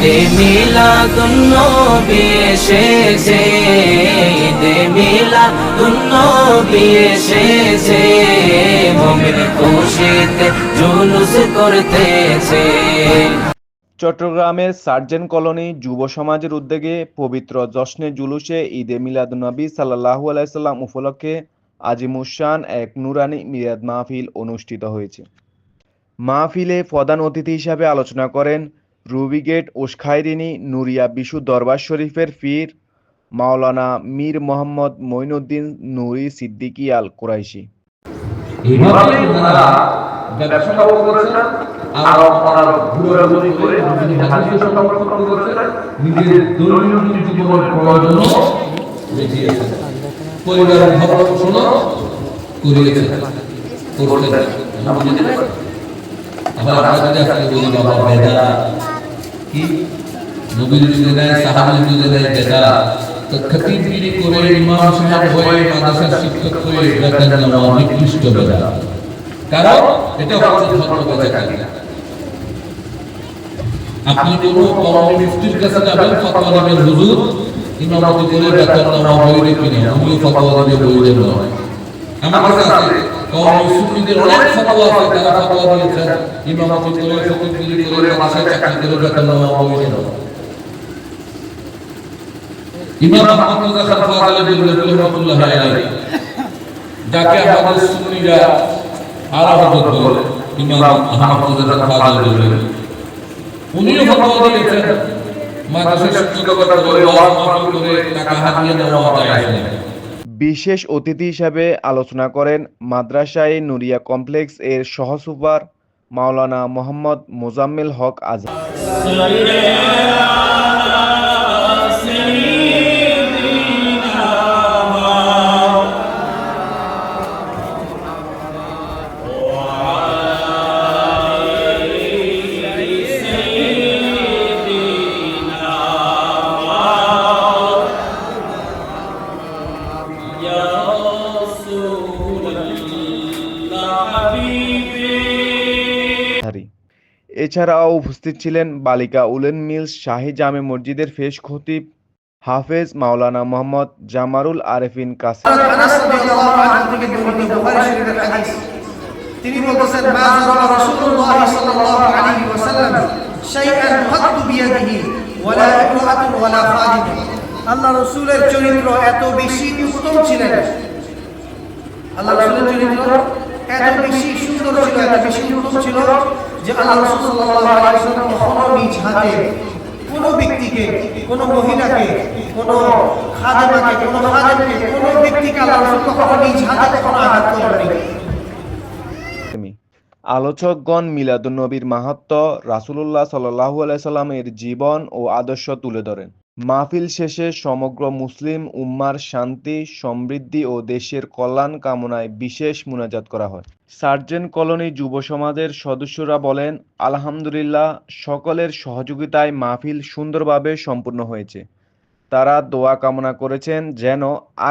ঈদে মিলাদুন্নবী এসেছে, ঈদে মিলাদুন্নবী এসেছে, মুমিন খুশিতে জুলুস করতেছে। চট্টগ্রামের সার্জেন্ট কলোনি যুব সমাজের উদ্যোগে পবিত্র জশ্নে জুলুসে ঈদে মিলাদ মিলাদুন্নবী সাল্লাহু আলাইসাল্লাম উপলক্ষে আজিমুসান এক নুরানি মিলাদ মাহফিল অনুষ্ঠিত হয়েছে। মাহফিলে প্রধান অতিথি হিসাবে আলোচনা করেন রুবিগেট ওসখাইরিনী নুরিয়া বিশু দরবার শরীফের পীর মাওলানা মীর মোহাম্মদ মঈনুদ্দিন নুরি সিদ্দিকী আল কুরাইশি। পরিবারের ভরণ করিয়েছেন। আমরা বলি বাবা বেদা কি নবীর যুগে নেয় সাহাবির যুগে নেয় বেদা তো খতিবগিরি করে ইমাম সাহেব হয়ে মাদ্রাসার শিক্ষক হয়ে নিকৃষ্ট বেদা কারণ এটা হচ্ছে আপনি মুফতির কাছে যাবেন, ফতোয়া হুজুর ইমামতি করে নেওয়া উনিও ফতোয়া আমার কাছে আছে। কওমি সুফিদের অনেক ফতোয়া আছে তারা ফতোয়া দিয়েছেন ইমামতি করে ফকিরগিরি করে মাদ্রাসায় চাকরি করে বেতন নেওয়া ইমাম ইমাম শিক্ষকতা করে ওয়াজ করে টাকা হাতিয়ে নেওয়া না বিশেষ অতিথি হিসাবে আলোচনা করেন মাদ্রাসায় নুরিয়া কমপ্লেক্স এর সহসুপার মাওলানা মোহাম্মদ মোজাম্মেল হক আজাদ। এছাড়াও উপস্থিত ছিলেন বালিকা উলেন মিলস শাহী জামে মসজিদের ফেস খতিব হাফেজ মাওলানা মোহাম্মদ জামারুল আরেফিন কাসিম। তিনি বলতেছেন মা যারা রাসূলুল্লাহ সাল্লাল্লাহু আলাইহি ওয়াসাল্লাম শাইআন আল্লাহ রাসূলের চরিত্র এত বেশি উত্তম ছিলেন। আল্লাহ রাসূলের চরিত্র এত বেশি সুন্দর ছিল, এত বেশি উত্তম ছিল যে আল্লাহ রাসূল নিজ হাতে কোনো ব্যক্তিকে, কোনো মহিলাকে, কোনো কোনো কোনো ব্যক্তিকে আল্লাহ রাসূল কখনো নিজ হাতে আঘাত আলোচকগণ মিলাদুন্নবীর মাহাত্ম রাসূলুল্লাহ সাল্লাহু আলাইসাল্লামের জীবন ও আদর্শ তুলে ধরেন। মাহফিল শেষে সমগ্র মুসলিম উম্মার শান্তি, সমৃদ্ধি ও দেশের কল্যাণ কামনায় বিশেষ মুনাজাত করা হয়। সার্জেন্ট কলোনি যুব সমাজের সদস্যরা বলেন, আলহামদুলিল্লাহ, সকলের সহযোগিতায় মাহফিল সুন্দরভাবে সম্পূর্ণ হয়েছে। তারা দোয়া কামনা করেছেন যেন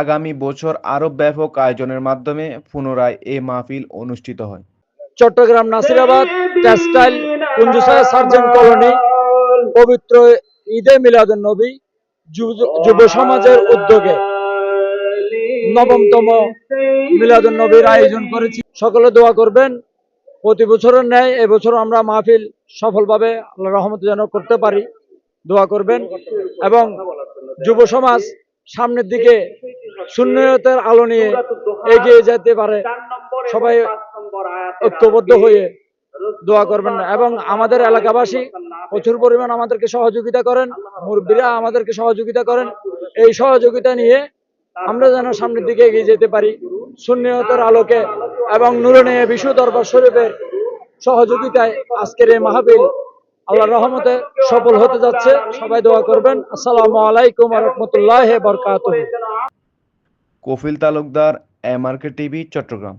আগামী বছর আরও ব্যাপক আয়োজনের মাধ্যমে পুনরায় এ মাহফিল অনুষ্ঠিত হয়। Chattogram Nasirabad textile sergeant colony পবিত্র ঈদে মিলাদুন নবী যুব সমাজের উদ্যোগে নবমতম মিলাদুন নবীর আয়োজন করেছি। সকলে দোয়া করবেন, প্রতি বছরের ন্যায় এবছর আমরা মাহফিল সফলভাবে আল্লাহ রহমত যেন করতে পারি, দোয়া করবেন। এবং যুব সমাজ সামনের দিকে শূন্যতের আলো নিয়ে এগিয়ে যেতে পারে। সবাই ঐক্যবদ্ধ হয়ে দোয়া করবেন এবং আমাদের এলাকাবাসী প্রচুর পরিমাণ আমাদেরকে সহযোগিতা করেন, মুরব্বীরা আমাদেরকে সহযোগিতা করেন। এই সহযোগিতা নিয়ে আমরা যেন সামনের দিকে এগিয়ে যেতে পারি। সুন্নিয়তের আলোকে এবং নুরনে বিশ্ব দরবার শরীফের সহযোগিতায় আজকের এই মাহবিল আল্লাহর রহমতে সফল হতে যাচ্ছে। সবাই দোয়া করবেন। আসসালামু আলাইকুম রহমতুল্লাহ বরকাত কফিল তালুকদার, এমআরকে টিভি, চট্টগ্রাম।